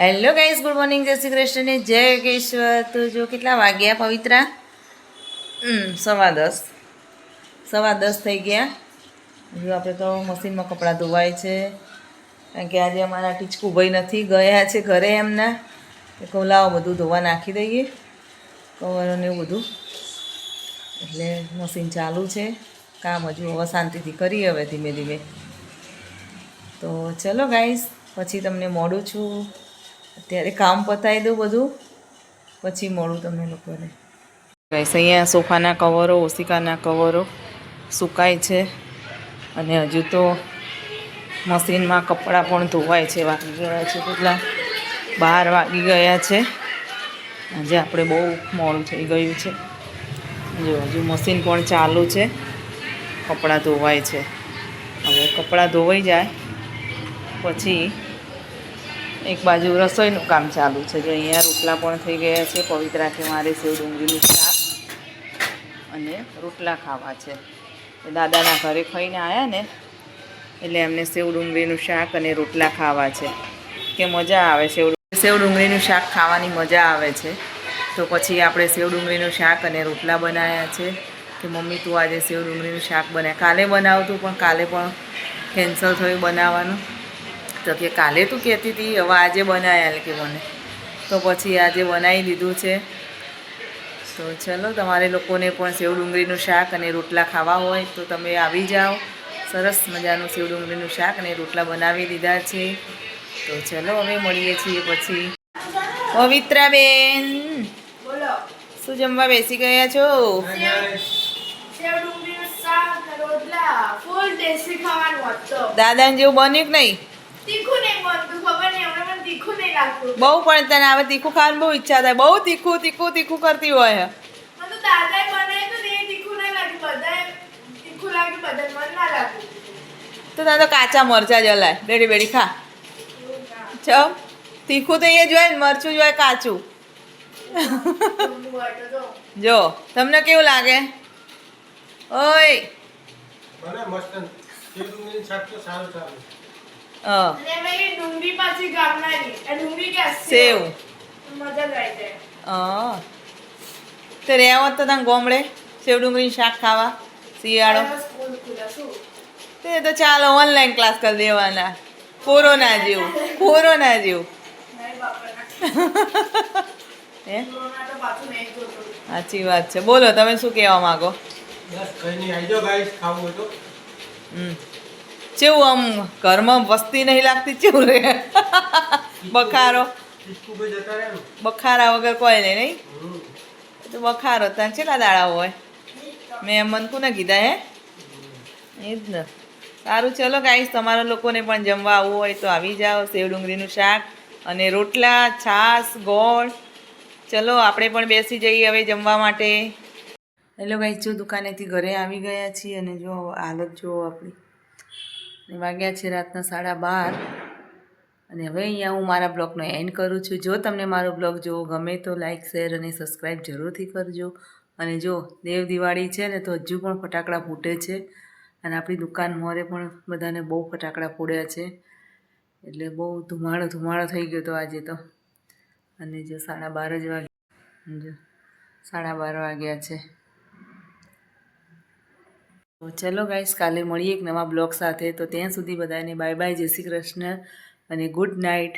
Hello guys good morning જય શ્રી કૃષ્ણને જય યોગેશ્વર તો જો કેટલા વાગ્યા પવિત્રા? સવા દસ. સવા દસ થઈ ગયા. જો આપણે તો મશીનમાં કપડાં ધોવાય છે. કારણ કે આજે અમારા ટીચકું ભાઈ નથી ગયા છે ઘરે એમના. કહું બધું ધોવા નાખી દઈએ. કવરોને એવું બધું. એટલે મશીન ચાલુ છે. કામ હજુ હવે શાંતિથી કરીએ હવે ધીમે ધીમે. તો ચલો ગાઈસ પછી તમને મોડું છું. અત્યારે કામ પતાવી દઉં બધું, પછી મળું તમે લોકોને. ગાઈસ અહીંયા સોફાના કવરો, ઓશિકાના કવરો સુકાય છે અને હજુ તો મશીનમાં કપડાં પણ ધોવાય છે, વાગી ગયા છે કેટલા? બાર વાગી ગયા છે. આજે આપણે બહુ મોડું થઈ ગયું છે. જો, હજુ મશીન પણ ચાલુ છે. કપડાં ધોવાય છે. હવે કપડાં ધોવાઈ જાય, પછી એક બાજુ રસોઈનું કામ ચાલુ છે. જો અહીંયા રોટલા પણ થઈ ગયા છે. પવિત્રા કે મારે સેવ ડુંગળીનું શાક અને રોટલા ખાવા છે. દાદાના ઘરે ખાઈને આવ્યા ને, એટલે એમને સેવ ડુંગળીનું શાક અને રોટલા ખાવા છે. કે મજા આવે સેવ સેવ ડુંગળીનું શાક ખાવાની મજા આવે છે. તો પછી આપણે સેવ ડુંગળીનું શાક અને રોટલા બનાવ્યા છે. કે મમ્મી, તું આજે સેવ ડુંગળીનું શાક બનાય કાલે બનાવતું, પણ કાલે પણ કેન્સલ થયું બનાવવાનું. તો કે કાલે તું કહેતી હતી હવે આજે બનાવ્યા કે મને. તો પછી આજે બનાવી દીધું છે. તો ચલો તમારે લોકોને પણ સેવ ડુંગળીનું શાક અને રોટલા ખાવા હોય તો તમે આવી જાઓ. સરસ મજાનું સેવ ડુંગળીનું શાક અને રોટલા બનાવી દીધા છે. તો ચલો હવે મળીએ છીએ પછી. પવિત્રાબેન શું જમવા બેસી ગયા છો? દાદાને જેવું બન્યું કે નહીં? બહુ પણ તને હવે તીખું ખાવાની બહુ ઈચ્છા થાય. બહુ તીખું તીખું તીખું કરતી હોય તો તને તો કાચા મરચા જલાય બેડી બેડી ખા. ચમ તીખું તો એ જોઈએ ને મરચું જોઈએ કાચું. જો. તમને કેવું લાગે? ઓય. મને મસ્ત. સારું સારું. ડુંગળી પાછી ગામનારી આ ડુંગળી કે સેવ. મજા જાય. તો રહેવત તો તને ગોમડે સેવ ડુંગળીનું શાક ખાવા શિયાળો. હવે સ્કૂલ ખુલે શું? તે તો ચાલો ઓનલાઈન ક્લાસ કરી દેવાના. કોરોના જેવું કોરોના જેવું. હે? કોરોના તો પાછું નહીં જોતું. સાચી વાત છે. બોલો તમે શું કહેવા માંગો? બસ કઈ નહીં. આવી ગાઈસ ખાવું હોય હમ. કેવું આમ ઘરમાં વસ્તી નહીં લાગતી, કેવું રે? બખારો. બખારા વગર કોઈ નહીં નહીં? તો બખારો, ત્યાં કેટલા દાડા હોય? મેં એમ મન ને કીધા, હે? એ જ ને. સારું, ચલો ગાઈશ તમારા લોકોને પણ જમવા આવવું હોય તો આવી જાઓ સેવ ડુંગળીનું શાક અને રોટલા, છાશ, ગોળ. ચલો, આપણે પણ બેસી જઈએ હવે જમવા માટે. હેલો ગાઈસ જો દુકાનેથી ઘરે આવી ગયા છીએ અને જો હાલત જુઓ આપણી. વાગ્યા છે રાતના સાડા બાર. અને હવે અહીંયા હું મારા બ્લોગનો એન્ડ કરું છું. જો તમને મારો બ્લોગ જોવો ગમે તો લાઇક શેર અને સબસ્ક્રાઈબ જરૂરથી કરજો. અને જો દેવ દિવાળી છે ને તો હજુ પણ ફટાકડા ફૂટે છે. અને આપણી દુકાન મોરે પણ બધાને બહુ ફટાકડા ફોડ્યા છે. એટલે બહુ ધુમાડો ધુમાડો થઈ ગયો હતો આજે તો. અને જો સાડા બાર જ વાગ્યા. જો સાડા બાર વાગ્યા છે. ચલો ગાઈસ કાલે મળીએ એક નવા બ્લોગ સાથે. તો ત્યાં સુધી બધાને બાય બાય જય શ્રી કૃષ્ણ અને ગુડ નાઇટ